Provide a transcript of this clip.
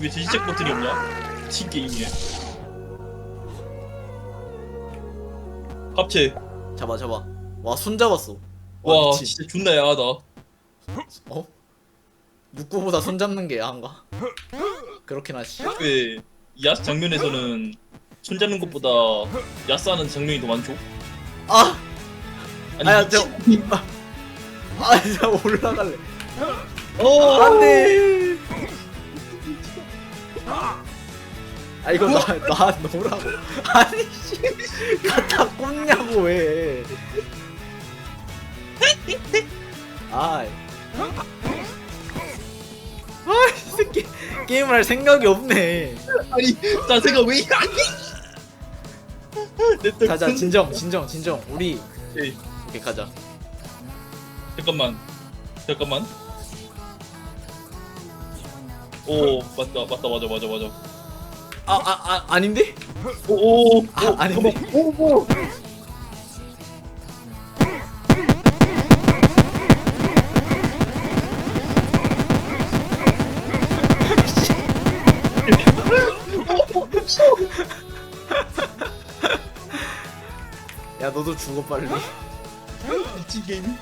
왜 시작 버튼이 없냐? 미친 게임이네. 합체. 잡아 잡아 와 손 잡았어 와 미친. 진짜 존나 야하다. 어? 누구보다 손 잡는 게 야한가? 그렇긴 하지 왜 야스 장면에서는 손 잡는 것보다 야스하는 장면이 더 많죠? 아! 아니 아야 미친- 저 아, 아 진짜 올라갈래 어 안돼 아 이거 나, 나 놓으라고. 아니 씨. 갖다 꽂냐고 왜. 아이 아이 새끼. 게임을 할 생각이 없네. 아니 자세가 왜 이래? 가자 진정 진정 진정. 우리. 오케이. 오케이 가자. 잠깐만. 잠깐만. 오 맞다 맞다 맞아 맞아 맞아 아 아 아 아닌데? 오 오 아, 아닌데? 오 오 야 너도 죽어 빨리 미친 게임